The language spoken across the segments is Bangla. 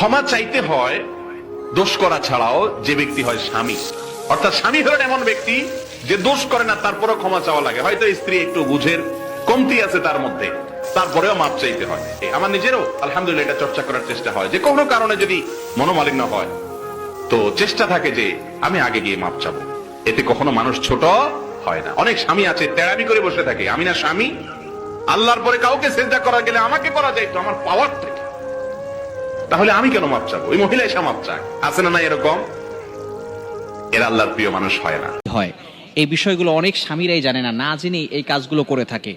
ক্ষমা চাইতে হয়, দোষ করা ছাড়াও যে ব্যক্তি হয় স্বামী। অর্থাৎ স্বামী হলেন এমন ব্যক্তি যে দোষ করে না, তারপরেও ক্ষমা চাওয়া লাগে। হয়তো স্ত্রী একটু বুঝের কমতি আছে তার মধ্যে, তারপরেও মাপ চাইতে হয়। আমার নিজেরও আলহামদুলিল্লাহ এটা চর্চা করার চেষ্টা হয়। যে কোনো কারণে যদি মনোমালিন্য হয়, তো চেষ্টা থাকে যে আমি আগে গিয়ে মাপ চাবো। এতে কখনো মানুষ ছোট হয় না। অনেক স্বামী আছে তেড়ামি করে বসে থাকে, আমি না স্বামী, আল্লাহর পরে কাউকে চেষ্টা করা গেলে আমাকে করা যায় তো আমার পাওয়ার তাহলে আমি কেন মাপ চাবো? ওই মহিলা এসে মাপ চায়। আছে না না এরকম? এরা আল্লাহর প্রিয় মানুষ হয় না। হয়। এই বিষয়গুলো অনেক স্বামীরাই জানে না না জেনেই এই কাজগুলো করে থাকে।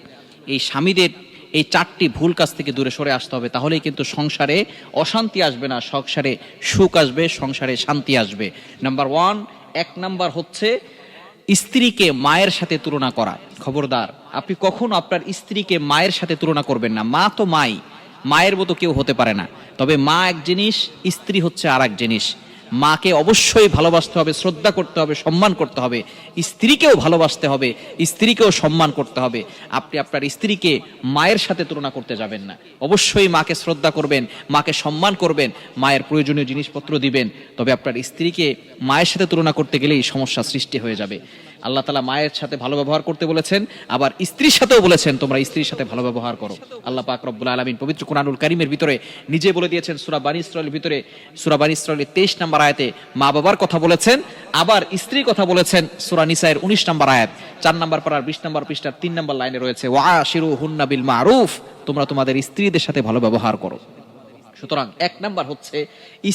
এই স্বামীদের এই চারটি ভুল কাজ থেকে দূরে সরে আসতে হবে, তাহলেই কিন্তু সংসারে অশান্তি আসবে না, সংসারে সুখ আসবে, সংসারে শান্তি আসবে। নাম্বার ওয়ান এক নাম্বার হচ্ছে স্ত্রীকে মায়ের সাথে তুলনা করা। খবরদার, আপনি কখনো আপনার স্ত্রীকে মায়ের সাথে তুলনা করবেন না। মা তো মাই। মায়ের মতো কেউ হতে পারে না। তবে মা এক জিনিস, স্ত্রী হচ্ছে আর এক জিনিস। মাকে অবশ্যই ভালোবাসতে হবে, শ্রদ্ধা করতে হবে, সম্মান করতে হবে। স্ত্রীকেও ভালোবাসতে হবে, স্ত্রীকেও সম্মান করতে হবে। আপনি আপনার স্ত্রীকে মায়ের সাথে তুলনা করতে যাবেন না। অবশ্যই মাকে শ্রদ্ধা করবেন, মাকে সম্মান করবেন, মায়ের প্রয়োজনীয় জিনিসপত্র দিবেন। তবে আপনার স্ত্রীকে মায়ের সাথে তুলনা করতে গেলেই সমস্যা সৃষ্টি হয়ে যাবে। আল্লাহ তালা মায়ের সাথে ভালো ব্যবহার করতে বলেছেন, আবার স্ত্রীর সাথেও বলেছেন, তোমরা স্ত্রীর সাথে ভালো ব্যবহার করো। আল্লাহ পাক রব্বুল আলমিন পবিত্র কোরআনুল কারিমের ভিতরে নিজে বলে দিয়েছেন, সুরা বানী ইসরায়েলের ভিতরে, সুরা বানী ইসরায়েলের তেইশ নম্বর আয়াতে মা বাবার কথা বলেছেন, আবার স্ত্রীর কথা বলেছেন সুরা নিসাইয়ের উনিশ নম্বর আয়াত। চার নম্বর পাড়ার বিশ নম্বর পৃষ্ঠার তিন নম্বর লাইনে রয়েছে, ওয়া শিরু হুন্না বিল মারুফ তোমরা তোমাদের স্ত্রীদের সাথে ভালো ব্যবহার করো। সুতরাং এক নাম্বার হচ্ছে,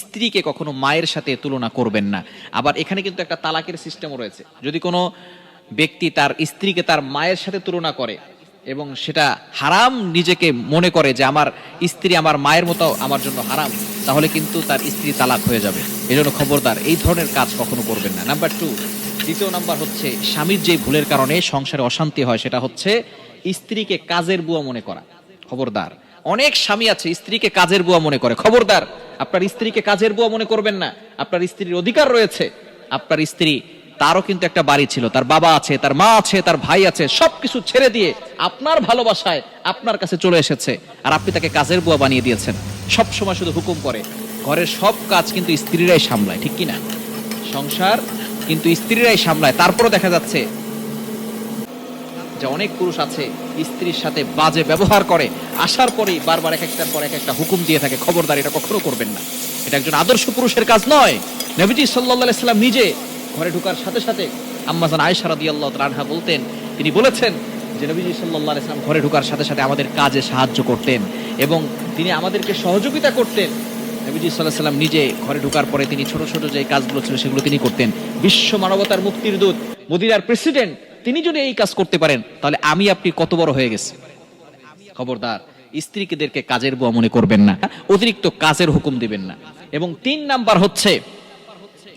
স্ত্রীকে কখনো মায়ের সাথে তুলনা করবেন না। আবার এখানে কিন্তু একটা তালাকের সিস্টেমও রয়েছে। যদি কোনো ব্যক্তি তার স্ত্রীকে তার মায়ের সাথে তুলনা করে এবং সেটা হারাম নিজেকে মনে করে যে আমার স্ত্রী আমার মায়ের মতো আমার জন্য হারাম তাহলে কিন্তু তার স্ত্রী তালাক হয়ে যাবে। এই জন্য খবরদার, এই ধরনের কাজ কখনো করবেন না। নাম্বার টু দ্বিতীয় নাম্বার হচ্ছে, স্বামীর যে ভুলের কারণে সংসারে অশান্তি হয়, সেটা হচ্ছে স্ত্রীকে কাজের বুয়া মনে করা। খবরদার, অনেক স্বামী আছে, স্ত্রীকে কাজের বুয়া মনে করে। খবরদার, আপনার স্ত্রীকে কাজের বুয়া মনে করবেন না। আপনার স্ত্রীর অধিকার রয়েছে। আপনার স্ত্রী, তারও কিন্তু একটা বাড়ি ছিল। তার বাবা আছে, তার মা আছে, তার ভাই আছে, সবকিছু ছেড়ে দিয়ে আপনার ভালোবাসায় আপনার কাছে চলে এসেছে। আর আপনি তাকে কাজের বুয়া বানিয়ে দিয়েছেন। সব সময় শুধু হুকুম করে। ঘরের সব কাজ কিন্তু স্ত্রীরাই সামলায়, ঠিক কি না সংসার কিন্তু স্ত্রীরাই সামলায়। তারপরও দেখা যাচ্ছে যে অনেক পুরুষ আছে, স্ত্রীর সাথে বাজে ব্যবহার করে। আসার পরেই বারবার এক একটার পর এক একটা হুকুম দিয়ে থাকে, খবরদার এটা কখনো করবেন না। এটা একজন আদর্শ পুরুষের কাজ নয়। নবীজি সাল্লাহ সাল্লাম নিজে ঘরে ঢুকার সাথে সাথে আম্মাজান আয়েশা রাদিয়াল্লাহু তাআলা আনহা বলতেন, তিনি বলেছেন যে নবীজি সাল্লাল্লাহু আলাইহি সাল্লাম ঘরে ঢুকার সাথে সাথে আমাদের কাজে সাহায্য করতেন এবং তিনি আমাদেরকে সহযোগিতা করতেন। নবীজি সাল্লাহ সাল্লাম নিজে ঘরে ঢুকার পরে তিনি ছোট ছোট যে কাজগুলো ছিল সেগুলো তিনি করতেন। বিশ্ব মানবতার মুক্তির দূত, মদিনার প্রেসিডেন্ট, তিনি যদি এই কাজ করতে পারেন, তাহলে আমি আপনি কত বড় হয়ে গেছি। খবরদার স্ত্রীকেদেরকে কাজের বুয়া মনে করবেন না, অতিরিক্ত কাজের হুকুম দিবেন না। এবং তিন নাম্বার হচ্ছে,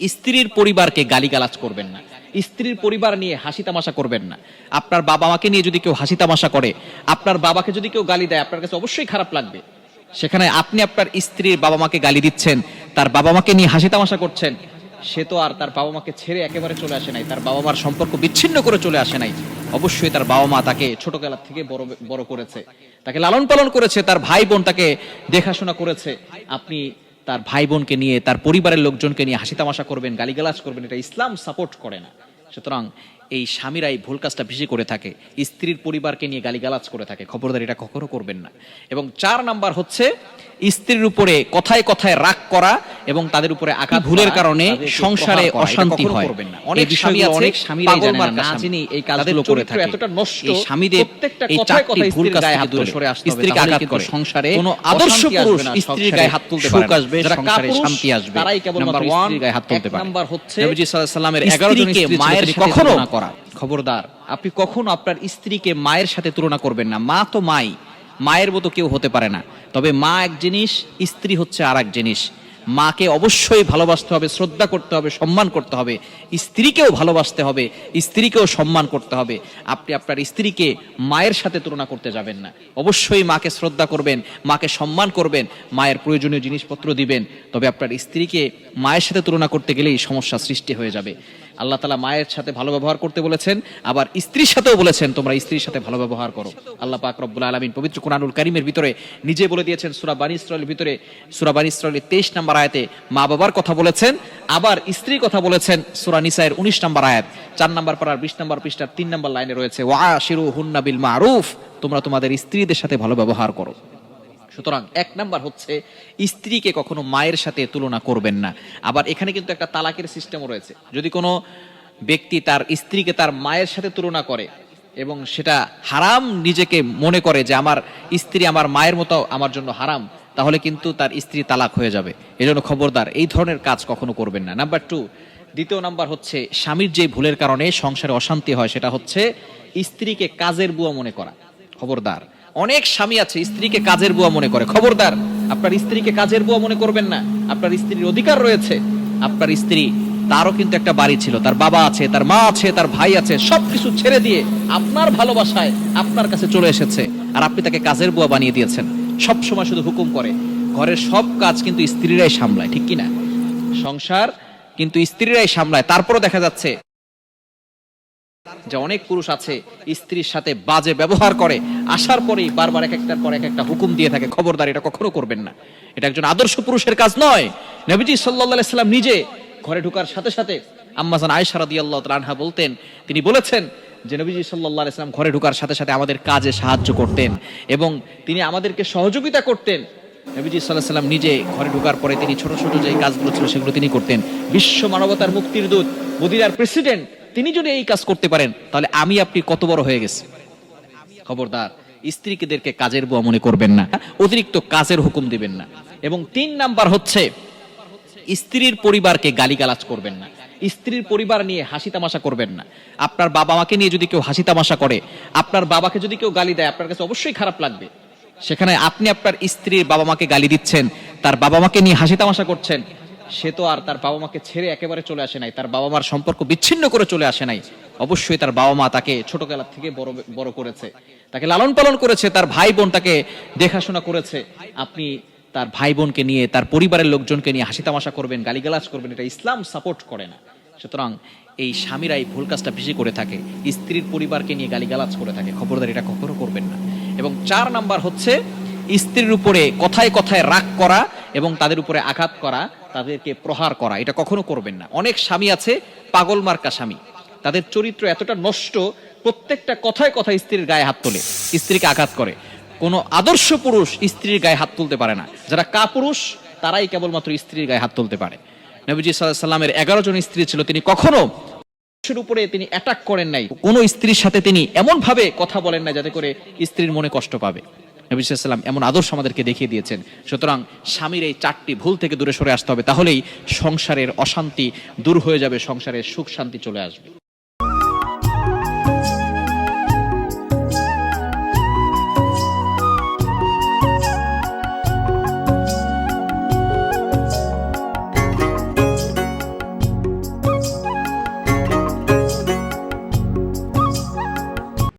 স্ত্রীর পরিবারকে গালিগালাজ করবেন না। স্ত্রীর পরিবার নিয়ে হাসি তামাশা করবেন না। আপনার বাবা মাকে নিয়ে যদি কেউ হাসি তামাশা করে, আপনার বাবাকে যদি কেউ গালি দেয়, আপনার কাছে অবশ্যই খারাপ লাগবে। সেখানে আপনি আপনার স্ত্রীর বাবা মাকে গালি দিচ্ছেন, তার বাবা মাকে নিয়ে হাসি তামাশা করছেন, সে তো আর তার বাবা মাকে ছেড়ে একেবারে চলে আসে নাই, তার বাবা মার সম্পর্ক বিচ্ছিন্ন করে চলে আসে নাই। অবশ্যই তার বাবা মা তাকে ছোটবেলা থেকে বড় বড় করেছে। তাকে লালন পালন করেছে, তার ভাই বোন তাকে দেখাশোনা করেছে। আপনি তার ভাই বোনকে নিয়ে, তার পরিবারের লোকজনকে নিয়ে হাসি তামাশা করবেন, গালিগালাজ করবেন, এটা ইসলাম সাপোর্ট করে না। সুতরাং এই স্বামীরা এই ভুল কাজটা বেশি করে থাকে, স্ত্রীর পরিবারকে নিয়ে গালিগালাজ করে থাকে, খবরদার এটা কখনো করবেন না। এবং চার নাম্বার হচ্ছে স্ত্রীর উপরে কথায় কথায় রাগ করা এবং তাদের উপরে আঘাত ভুলের কারণে সংসারে অশান্তি হয়। অনেক স্বামী অনেক স্বামীরাই জানে না না এই কাজগুলো করে থাকে। এতটা নষ্ট এই স্বামীদের প্রত্যেকটা এই কথায় চারটি কথায় ভুল কাজ থেকে হাত দূরে সরে আসতে হবে। স্ত্রীকে আঘাত করে। সংসারে কোনো আদর্শ পুরুষ স্ত্রীর গায়ে হাত তুলতে পারে না। আসবে সংসারে শান্তি আসবে। তারাই কেবলমাত্র নাম্বার স্ত্রীর গায়ে হাত তুলতে পারে। নাম্বার হচ্ছে নবীজি সাল্লাল্লাহু আলাইহি সাল্লামের 11 জন স্ত্রী মায়ের কখনো তুলনা করা। খবরদার আপনি কখনো আপনার স্ত্রীকে মায়ের সাথে তুলনা করবেন না। মা তো মাই। মায়ের মতো কেউ হতে পারে না। তবে মা এক জিনিস, স্ত্রী হচ্ছে আর এক জিনিস। মাকে অবশ্যই ভালোবাসতে হবে, শ্রদ্ধা করতে হবে, সম্মান করতে হবে। স্ত্রীকেও ভালোবাসতে হবে, স্ত্রীকেও সম্মান করতে হবে। আপনি আপনার স্ত্রীকে মায়ের সাথে তুলনা করতে যাবেন না। অবশ্যই মাকে শ্রদ্ধা করবেন, মাকে সম্মান করবেন, মায়ের প্রয়োজনীয় জিনিসপত্র দিবেন। তবে আপনার স্ত্রীকে মায়ের সাথে তুলনা করতে গেলেই সমস্যা সৃষ্টি হয়ে যাবে। আল্লাহ তালা মায়ের সাথে ভালো ব্যবহার করতে বলেছেন, আবার স্ত্রীর সাথেও বলেছেন, তোমরা স্ত্রীর সাথে ভালো ব্যবহার করো। আল্লাহ পাক রব্বুল আলমিন পবিত্র কোরআনুল করিমের ভিতরে নিজে বলে দিয়েছেন, সুরা বানী ইসরায়েলের ভিতরে, সুরা বানী ইসরায়েলের তেইশ নম্বর আয়াতে মা বাবার কথা বলেছেন, আবার স্ত্রীর কথা বলেছেন, সুরা নিসায়ের উনিশ নম্বর আয়াত। চার নম্বর পাড়ার বিশ নম্বর পৃষ্ঠার তিন নাম্বার লাইনে রয়েছে, ওয়া শিরু হুন্না বিল মারুফ, তোমরা তোমাদের স্ত্রীদের সাথে ভালো ব্যবহার করো। সুতরাং এক নাম্বার হচ্ছে, স্ত্রীকে কখনো মায়ের সাথে তুলনা করবেন না। আবার এখানে কিন্তু একটা তালাকের সিস্টেমও রয়েছে। যদি কোনো ব্যক্তি তার স্ত্রীকে তার মায়ের সাথে তুলনা করে এবং সেটা হারাম নিজেকে মনে করে যে আমার স্ত্রী আমার মায়ের মতো আমার জন্য হারাম, তাহলে কিন্তু তার স্ত্রী তালাক হয়ে যাবে। এজন্য খবরদার, এই ধরনের কাজ কখনো করবেন না। নাম্বার টু, দ্বিতীয় নাম্বার হচ্ছে, স্বামীর যে ভুলের কারণে সংসারে অশান্তি হয়, সেটা হচ্ছে স্ত্রীকে কাজের বুয়া মনে করা। খবরদার অনেক স্বামী আছে, স্ত্রীকে কাজের বুয়া মনে করে। খবরদার, আপনার স্ত্রীকে কাজের বুয়া মনে করবেন না। আপনার স্ত্রীর অধিকার রয়েছে। আপনার স্ত্রী, তারও কিন্তু একটা বাড়ি ছিল। তার বাবা আছে, তার মা আছে, তার ভাই আছে, সবকিছু ছেড়ে দিয়ে আপনার ভালোবাসায় আপনার কাছে চলে এসেছে। আর আপনি তাকে কাজের বুয়া বানিয়ে দিয়েছেন। সব সময় শুধু হুকুম করে। ঘরের সব কাজ কিন্তু স্ত্রীরাই সামলায়, ঠিক কি না সংসার কিন্তু স্ত্রীরাই সামলায়। তারপরও দেখা যাচ্ছে যে অনেক পুরুষ আছে, স্ত্রীর সাথে বাজে ব্যবহার করে, আসার পরেই বারবার এক একটার পর এক একটা হুকুম দিয়ে থাকে, খবরদার, এটা কখনো করবেন না। এটা একজন আদর্শ পুরুষের কাজ নয়। নবীজি সাল্লাহ সাল্লাম নিজে ঘরে ঢুকার সাথে সাথে আম্মাজান আয়েশা রাদিয়াল্লাহু তাআলা আনহা বলতেন, তিনি বলেছেন যে নবীজি সাল্লাল্লাহু আলাইহি সাল্লাম ঘরে ঢুকার সাথে সাথে আমাদের কাজে সাহায্য করতেন এবং তিনি আমাদেরকে সহযোগিতা করতেন। নবীজি সাল্লাহ সাল্লাম নিজে ঘরে ঢুকার পরে তিনি ছোট ছোট যে কাজগুলো ছিল সেগুলো তিনি করতেন। বিশ্ব মানবতার মুক্তির দূত, মদিনার প্রেসিডেন্ট তিনি যদি এই কাজ করতে পারেন, তাহলে আমি আপনি কত বড় হয়ে গেছি। খবরদার, স্ত্রীকেদেরকে কাজের বুয়া মনে করবেন না, অতিরিক্ত কাজের হুকুম দিবেন না। এবং তিন নাম্বার হচ্ছে, স্ত্রীর পরিবারকে গালিগালাজ করবেন না। স্ত্রীর পরিবার নিয়ে হাসি তামাশা করবেন না। আপনার বাবা মাকে নিয়ে যদি কেউ হাসি তামাশা করে, আপনার বাবাকে যদি কেউ গালি দেয়, আপনার কাছে অবশ্যই খারাপ লাগবে। সেখানে আপনি আপনার স্ত্রীর বাবা মাকে গালি দিচ্ছেন, তার বাবা মাকে নিয়ে হাসি তামাশা করছেন সে তো আর তার বাবা মাকে ছেড়ে একেবারে চলে আসে নাই, তার বাবা মার সম্পর্ক বিচ্ছিন্ন করে চলে আসে নাই। অবশ্যই তার বাবা মা তাকে ছোটবেলা থেকে বড় বড় করেছে। তাকে লালন পালন করেছে, তার ভাই বোন তাকে দেখাশোনা করেছে। আপনি তার ভাই বোনকে নিয়ে, তার পরিবারের লোকজনকে নিয়ে হাসি তামাশা করবেন, গালিগালাজ করবেন, এটা ইসলাম সাপোর্ট করে না। সুতরাং এই স্বামীরাই ভুল কাজটা বেশি করে থাকে, স্ত্রীর পরিবারকে নিয়ে গালিগালাজ করে থাকে। খবরদার এটা কখনো করবেন না। এবং চার নাম্বার হচ্ছে, স্ত্রীর উপরে কথায় কথায় রাগ করা এবং তাদের উপরে আঘাত করা, তাদেরকে প্রহার করা, এটা কখনো করবেন না। অনেক স্বামী আছে, পাগল মার্কা স্বামী। তাদের চরিত্র এতটা নষ্ট, প্রত্যেকটা কথায় কথায় স্ত্রীর গায়ে হাত তোলে, স্ত্রীকে আঘাত করে। কোনো আদর্শ পুরুষ স্ত্রীর গায়ে হাত তুলতে পারে না। যারা কাপুরুষ, তারাই কেবলমাত্র স্ত্রীর গায়ে হাত তুলতে পারে। নবীজি সাল্লাহ সাল্লামের এগারো জন স্ত্রী ছিল, তিনি কখনো পুরুষের উপরে তিনি অ্যাটাক করেন নাই। কোনো স্ত্রীর সাথে তিনি এমনভাবে কথা বলেন না যাতে করে স্ত্রীর মনে কষ্ট পাবে। নবী সাল্লাম এমন আদর্শ আমাদেরকে দেখিয়ে দিয়েছেন। সুতরাং স্বামীর এই চারটি ভুল থেকে দূরে সরে আসতে হবে, তাহলেই সংসারের অশান্তি দূর হয়ে যাবে, সংসারের সুখ শান্তি চলে আসবে।